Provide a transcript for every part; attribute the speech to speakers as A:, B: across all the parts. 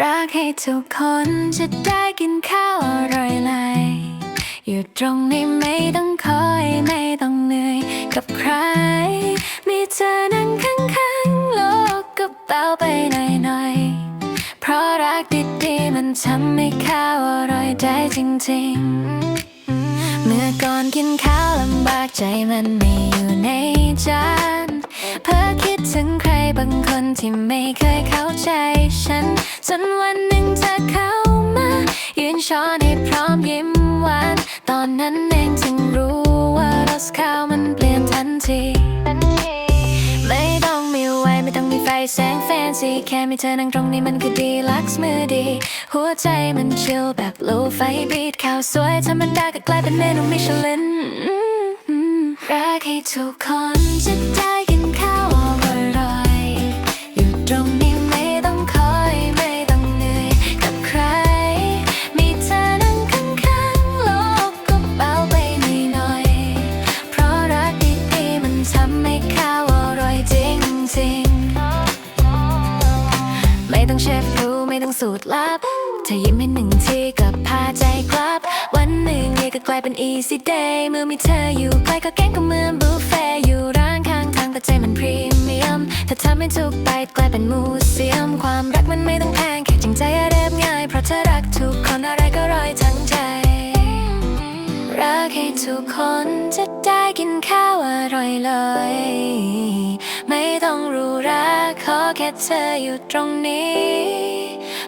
A: รักให้ทุกคนจะได้กินข้าวอร่อยเลยอยู่ตรงนี้ไม่ต้องคอยไม่ต้องเหนื่อยกับใคร มีเธอนั่งข้างๆโลกก็เบาไปหน่อยๆ เพราะรักดีๆมันทำให้ข้าวอร่อยได้จริงๆ เมื่อก่อนกินข้าวลำบากใจมันไม่อยู่ในจานเพ้อคิดถึงใครบางคนที่ไม่เคยเข้าใจฉัน จนวันหนึ่งเธอเข้ามา ยืนช้อนให้พร้อมยิ้มหวาน ตอนนั้นเองจึงรู้ว่ารสข้าวมันเปลี่ยนทันที ไม่ต้องมีไวไม่ต้องมีไฟแสงแฟนซีแค่มีเธอนั่งตรงนี้มันก็ดีลักซ์มือดี หัวใจมันชิลแบบโลไฟบีทข้าวสวยธรรมดาก็กลายเป็นเมนูมิชลินรักให้ทุกคนจะได้ รู้ไม่ต้องสูตรลับเธอยิ้มให้หนึ่งทีก็พาใจกลับ วันหนึ่งเนี่ก็กลายเป็น easy day เมื่อมีเธออยู่ใกล้ก็แก้งก็เหมือนบุฟเฟ่อยู่ร้านข้างทางแต่ใจมันพรีเมียมเธอทำให้ทุกใบกลายเป็นมูเซียม ความรักมันไม่ต้องแพงแค่จริงใจอะเรียบง่าย เพราะเธอรักทุกคนอะไรก็ร่อยทั้งใจ รักให้ทุกคนจะได้กินข้าวอร่อยเลย ไม่ต้องรู้รัก ขอแค่เธออยู่ตรงนี้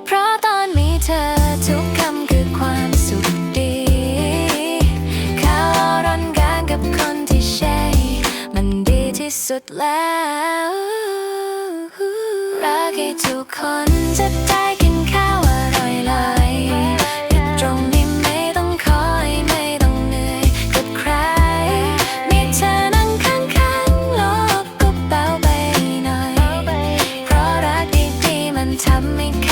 A: เพราะตอนมีเธอทุกคำคือความสุขดีข้าวร้อนกางกับคนที่ใช่ มันดีที่สุดแล้ว รักให้ทุกคน got me